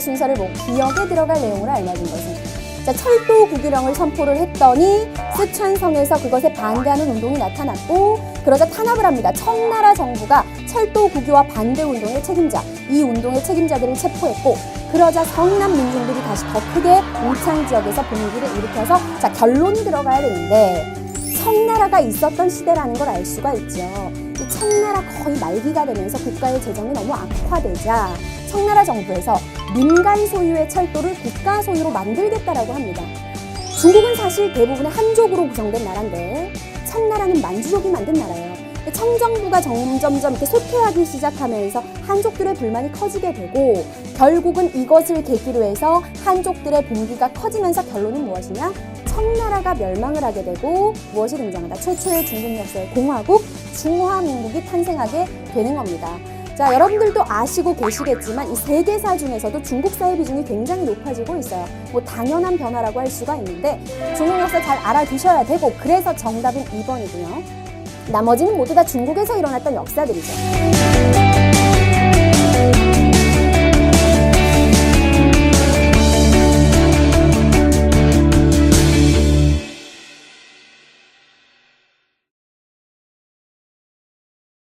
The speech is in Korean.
순서를 뭐 기억에 들어갈 내용으로 알려진 것은 자, 철도 국유령을 선포를 했더니 쓰촨성에서 그것에 반대하는 운동이 나타났고 그러자 탄압을 합니다. 청나라 정부가 철도 국유화 반대 운동의 책임자, 이 운동의 책임자들을 체포했고 그러자 성남 민중들이 다시 더 크게 우창 지역에서 분위기를 일으켜서 자 결론이 들어가야 되는데 청나라가 있었던 시대라는 걸 알 수가 있죠. 이 청나라 거의 말기가 되면서 국가의 재정이 너무 악화되자 청나라 정부에서 민간 소유의 철도를 국가 소유로 만들겠다라고 합니다. 중국은 사실 대부분의 한족으로 구성된 나라인데 청나라는 만주족이 만든 나라예요. 청정부가 점점점 이렇게 소퇴하기 시작하면서 한족들의 불만이 커지게 되고 결국은 이것을 계기로 해서 한족들의 분기가 커지면서 결론은 무엇이냐? 청나라가 멸망을 하게 되고 무엇이 등장한다? 최초의 중국 역사의 공화국 중화민국이 탄생하게 되는 겁니다. 자, 여러분들도 아시고 계시겠지만 이 세계사 중에서도 중국사의 비중이 굉장히 높아지고 있어요. 뭐 당연한 변화라고 할 수가 있는데 중국 역사 잘 알아두셔야 되고 그래서 정답은 2번이고요. 나머지는 모두 다 중국에서 일어났던 역사들이죠.